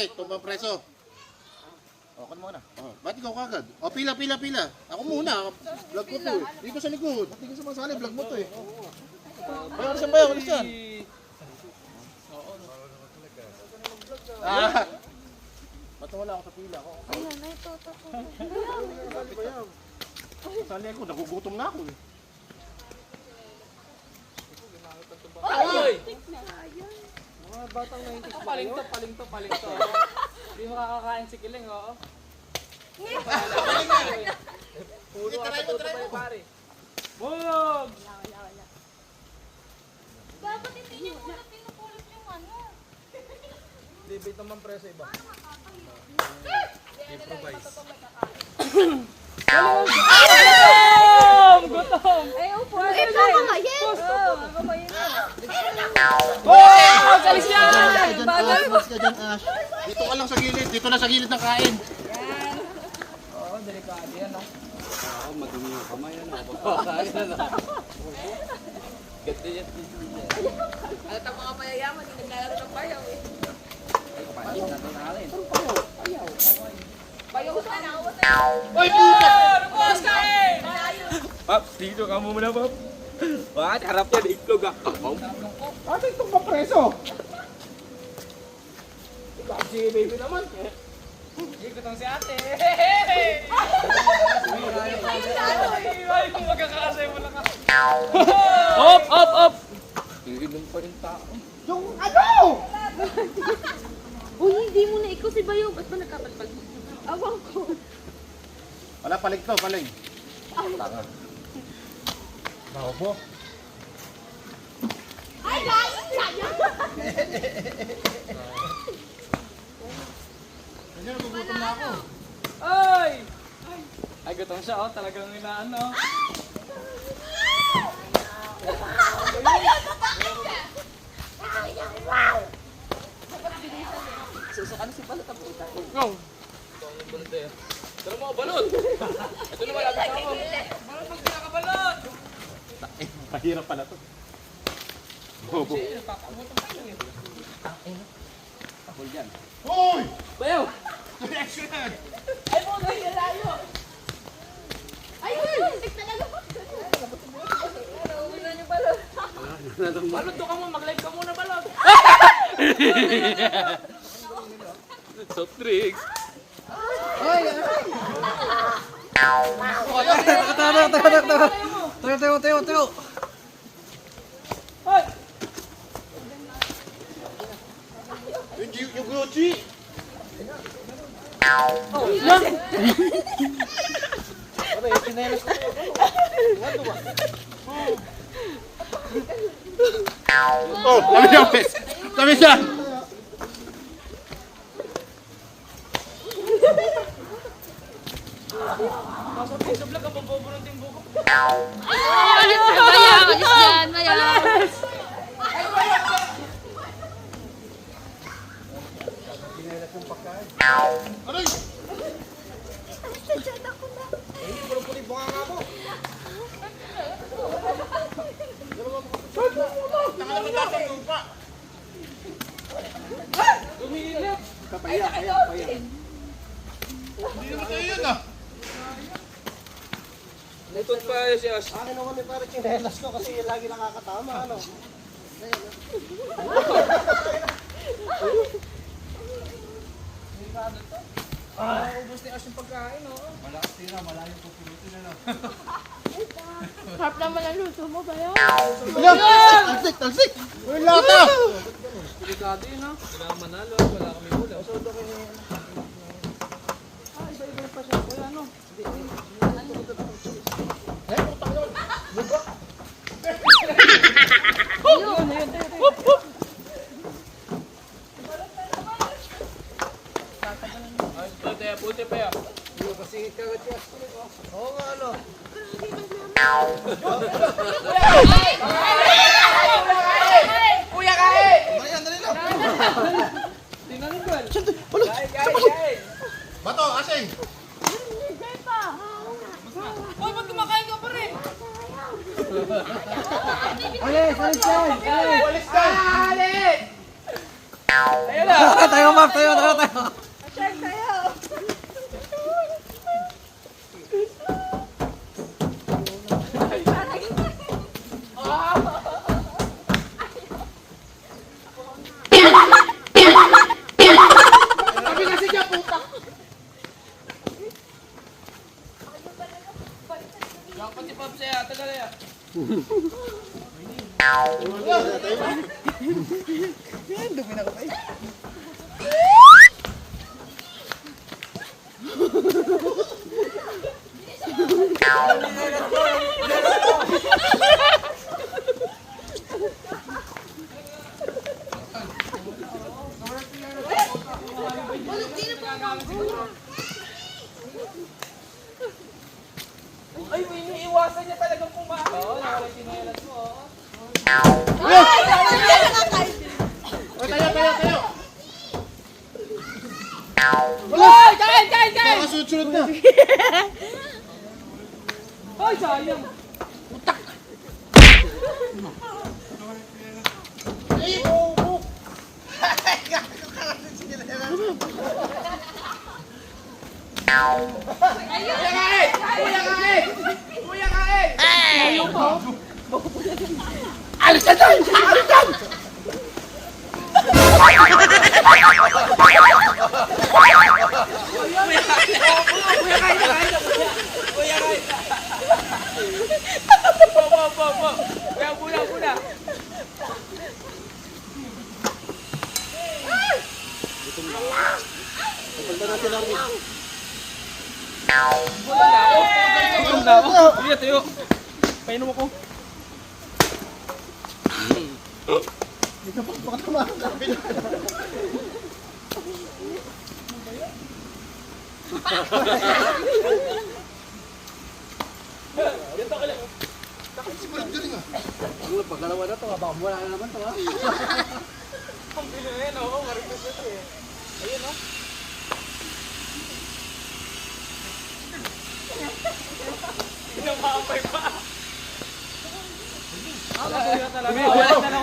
Bakit? Tumbang preso. Okay muna. Oh, ba't ikaw kagad? O, pila, pila, pila. Ako muna. Vlog ko to eh. Dito sa likod. Ba't di ka sumasali? Vlog mo to eh. Bayaw, saan bayaw? Alis yan. Ah! Ba't wala ako sa pila ko? Ayan, ay, to, to, to. Sali ako. Nagugutom na ako eh. Ay! Paling to, paling to, paling to. Hindi mo kakakain si Kiling, oo. Puno ka sa tuto pa pare. Bog! Dapat hindi niyo muna pinupulit yung ano. Debate naman preso iba. Gutom! Gutom! Ay, upo. Ay, kakamayin. Oo, kakamayin na. Oh! Salis yan! Bagal mo. ka. Dito ka lang sa gilid. Dito na sa gilid ng kain. Oo, delikado yan, no? Ano tang mga mayayaman, hindi naglalaro ng bayaw eh. Bayaw sa na, ako sa Oy, puta! Boss, kain! Paps, dito ka muna, Pap. What? Harap yan, iklog ah. Ate, itong mapreso. Si baby naman. Hindi gutom si ate. Ay, kung magkakasay mo lang ako. Op, op, op! Iinom pa rin tao. Yung ano? Uy, hindi mo na ikaw si Bayo. Ba't ba nagkapalpal? Awang ko. Wala, palig to, palig. Tanga. Ako po. Ay, guys! Sayang! Nandiyan, nagugutom na ako. Ay! Ay, gutom siya, oh. Talagang inaano. Susukan si Balot ang puta. Go! Tara mo, balot! Ito na malapit na ako. Balot, pag pinakabalot! Mahirap pala to. Bobo. Hoy! Bayaw! Yan! Ay, na yung layo. Ay, talaga? Ano, Balot. Balot, doon ka mo. Mag-live ka muna, balot. Soft drinks. Tayo, tayo, tayo, tayo. Ay! Yung, G- yung Gucci! Pare, pinayalas ko. Oh, kami siya, pes! Kami siya! Pasok kayo sa vlog, ang pabobunod yung buko. Alis na, Maya! Dyan, Maya! Aray! Tumilip! Kapaya, kaya, kaya. Hindi naman tayo yun ah! Pa si Ash. Akin naman ni pare chinelas ko kasi lagi nakakatama, ano. Ubus ni Ash yung pagkain, oh. Harap naman ang luto mo, Bayo. Alam! Talsik, talsik! Uy, lata! Delikado yun, no? Wala kang manalo, wala kami ulam. Ah, iba-iba pa siya. Kuya, ano? Yun, yun, tayo, tayo. Ayos pa, tayo. Puti pa yan. Kasi kagat siya. Oo nga, ano. Kuya kain! Bayan, dali lang. Tingnan mo, Gwen. Kain, kain, kain! Bato, asing! Hindi pa. Uy, ba't kumakain ka pa rin? Alis, alis yan. Walis ka! Ayun na! tayo, Pop. Tayo, tayo, tayo. Sabi kasi niya, puta. Pati Pop siya, tagal yan. Ay, iniiwasan niya talagang kumain. Oo, nawala yung tayo, tayo, tayo. Ay, kain, kain, kain! Nakasunod-sunod na. Ay, sayang. Eh, oh, oh. Kuya kain! Kuya kain! Kuya kain! Po, po, po, po. Kuya, muna, muna. Gutom na ako. Sige, tayo. Painom ako. Pagkalawa na to, baka wala na naman to ha. Ang bilhin, oo, maripas ito eh. Ayun, oh. Pinamamay pa.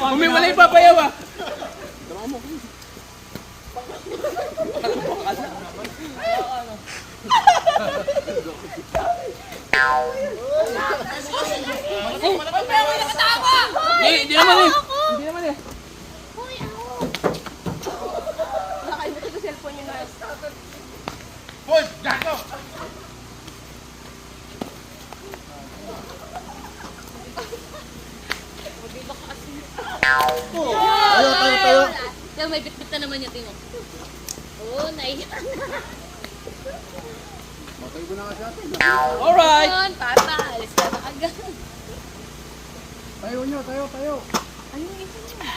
Umiwalay pa payaw ah. Hindi, hindi naman eh. Hindi naman eh. Nakalimutan ko cellphone niyo na. Hoy, gago! Oh, tayo, tayo, tayo. Yung may bitbit na naman yung tingo. Oo, naiyak na. Matay ko na kasi ate. Alright. Yun, papa, alis ka na agad. Tayo nyo, tayo, tayo. Ayun, isa niya.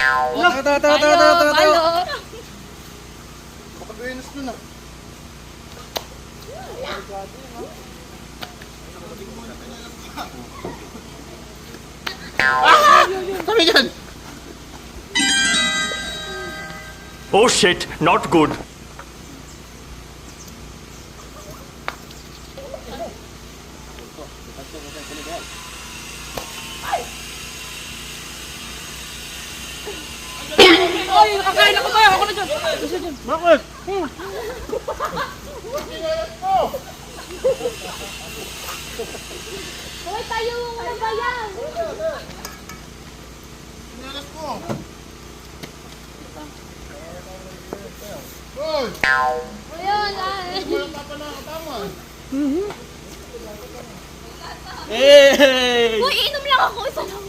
Tayo, tayo, tayo, tayo, tayo, tayo. Baka Venus dun ah. Sabi dyan! Oh shit, not good. Ay, kakain ako tayo. Ako na dyan. Bakit? Hoy, tayo, ano ba yan? Sinalas ko. Hoy! Ayun, ay. Walang papa na katama. Hey! Uy, inom lang ako. Isa lang.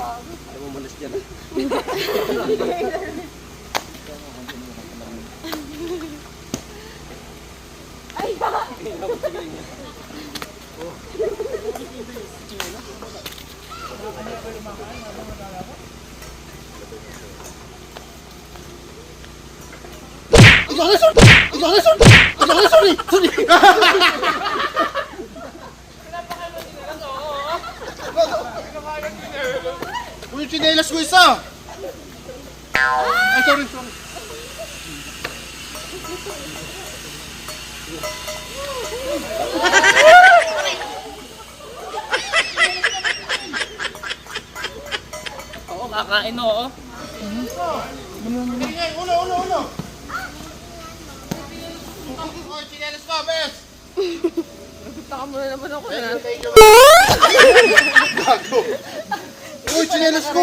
Alam mo, malas dyan. Sorry! Sorry! Uy, chinelas ko isa! Ay, sorry, sorry. Oo, kakain oo. Ulo, ulo, ulo! Bes. Taka mo na naman ako na. Gago. Uy, chinelas ko.